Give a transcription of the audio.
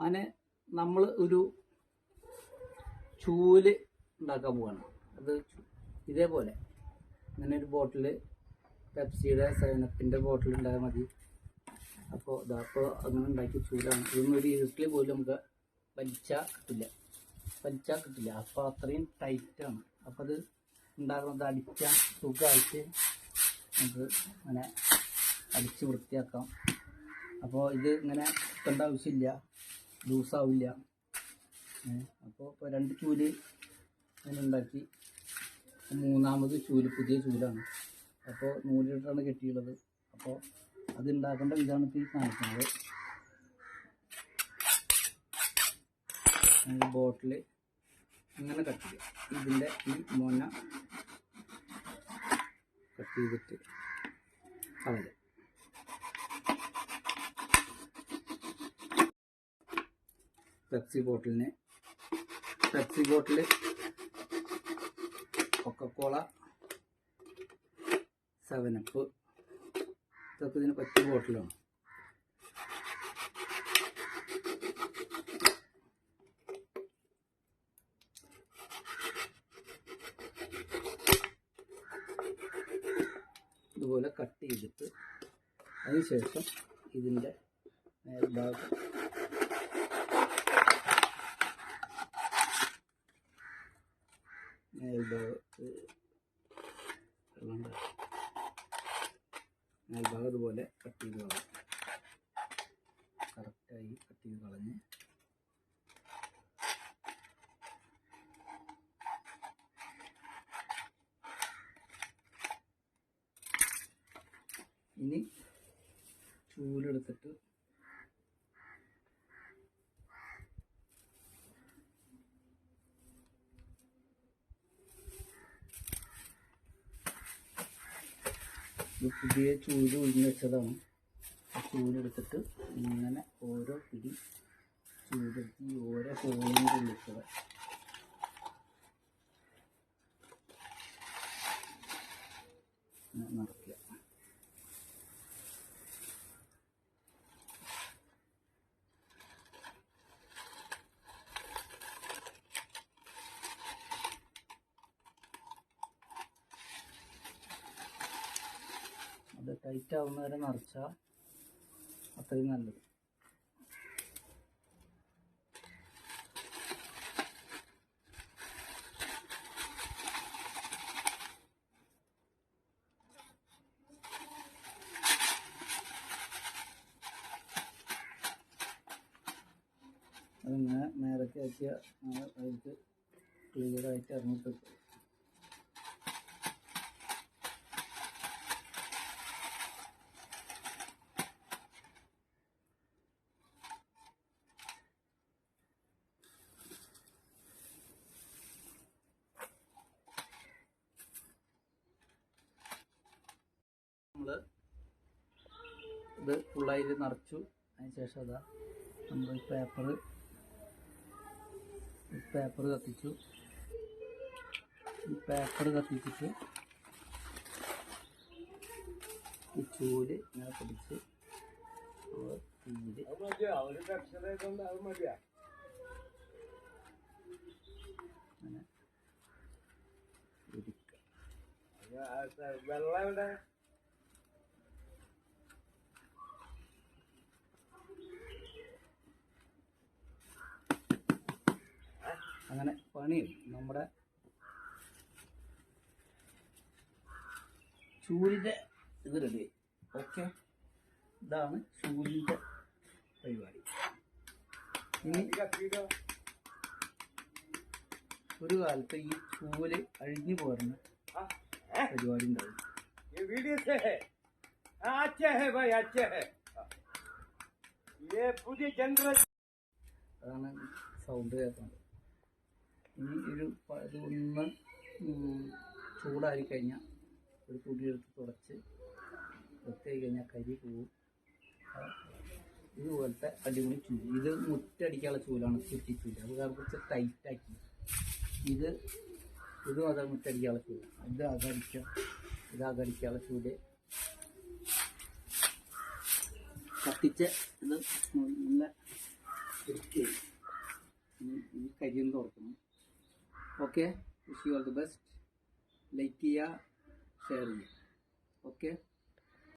അങ്ങനെ നമ്മൾ ഒരു ചൂൽ ഉണ്ടാക്കാൻ പോവാണ്. അത് ഇതേപോലെ. ഇങ്ങനെ ഒരു ബോട്ടിൽ പെപ്സിയുടെ സൈനപ്പിന്റെ ബോട്ടിൽ ഉണ്ടായാൽ മതി. അപ്പോൾ ഇതപ്പോൾ അങ്ങനെ ഉണ്ടാക്കിയ ചൂലാണ്. ഇതൊന്നും ഒരു ഇരുട്ടിൽ പോലും നമുക്ക് വലിച്ചാൽ കിട്ടില്ല. വലിച്ചാൽ കിട്ടില്ല. അപ്പോൾ അത്രയും ടൈറ്റാണ് അപ്പോൾ അത് ഉണ്ടാകുന്നത് അടിച്ചാൽ സുഖമായിട്ട് നമുക്ക് അങ്ങനെ അടിച്ച് വൃത്തിയാക്കാം. അപ്പോൾ ഇത് ഇങ്ങനെ കിട്ടേണ്ട ആവശ്യമില്ല. ലൂസാവില്ല. അപ്പോൾ ഇപ്പോൾ രണ്ട് ചൂൽ ഞാൻ ഉണ്ടാക്കി. മൂന്നാമത് ചൂൽ പുതിയ ചൂലാണ്. അപ്പോൾ നൂലിട്ടാണ് കെട്ടിയുള്ളത് അപ്പോൾ അത് ഉണ്ടാക്കേണ്ട വിധാണ് ഈ കാണിക്കുന്നത്. ബോട്ടിൽ ഇങ്ങനെ കട്ട് ചെയ്യുക ഇതിന്റെ ഈ മൊന കട്ട് ചെയ്തിട്ട് കളയുക Pepsi ബോട്ടിലിന്. Pepsi bottle Coca Cola Seven Up. ഇതൊക്കെ ഇതിന് പറ്റിയ ബോട്ടിലാണ്. ഇതുപോലെ കട്ട് ചെയ്തിട്ട് അതിനുശേഷം ഇതിന്റെ മേൽഭാഗം മേൽഭാഗത്ത് വെള്ളം മേൽഭാഗം ഇതുപോലെ കട്ട് ചെയ്ത് കളയും കറക്റ്റായി കട്ട് ചെയ്ത് കളഞ്ഞ്. ഇനി ചൂലെടുത്തിട്ട് ഇത് പുതിയ ചൂര് ഉഴിഞ്ഞ് വെച്ചതാണ്. ചൂരെടുത്തിട്ട് ഇങ്ങനെ ഓരോ പിടി ചൂരെടുത്ത് ഈ ഓരോ ഹോളിന്റെ ഉള്ളിൽ നിറയ്ക്കുക അത് ടൈറ്റ് ആവുന്ന വരെ നിറച്ചാൽ അത്രയും നല്ലത്. അതിങ്ങനെ നേരത്തെ ആക്കിയ അതിലേക്ക് ക്ലിയർ ആയിട്ട് നമ്മൾ ഇത് ഫുള്ളായിട്ട് നിറച്ചു. അതിന് ശേഷം അതാ നമ്മൾ പേപ്പർ പേപ്പർ കത്തിച്ചു. ഈ പേപ്പർ കത്തിച്ചിട്ട് ഈ ചൂൽ ഇങ്ങനെ പിടിച്ച് ഉരുക്കുക വെള്ളം അങ്ങനെ പണിയും. നമ്മുടെ ചൂലിന്റെ ഇത് റെഡി ഓക്കെ ഇതാണ് ചൂലിന്റെ പരിപാടി. ഇനി ഒരു കാലത്ത് ഈ ചൂൽ അഴിഞ്ഞു പോരുന്ന പരിപാടി ഉണ്ടാവും. അതാണ് സൗണ്ട് കേൾക്കുന്നത് ഇനി ഒരു പതിനൊന്ന് ചൂടായി കഴിഞ്ഞാൽ ഒരു പൊടിയെടുത്ത് തുടച്ച് വൃത്തിയായി കഴിഞ്ഞാൽ കരി പോവും. ഇതുപോലത്തെ അടിപൊളി ചൂൽ. ഇത് മുറ്റടിക്കാനുള്ള ചൂലാണ് ചുറ്റിച്ചൂൽ അത് കാരണം കുറച്ച് ടൈറ്റാക്കി. ഇത് ഇതും അത് മുറ്റടിക്കാനുള്ള ചൂൽ. ഇത് അകടിക്കാം ഇത് അകടിക്കാനുള്ള ചൂൽ. കത്തിച്ച് ഇത് നല്ല ഈ കരിയൊന്ന് തുറക്കണം. okay wish you all the best. Like kiya share okay?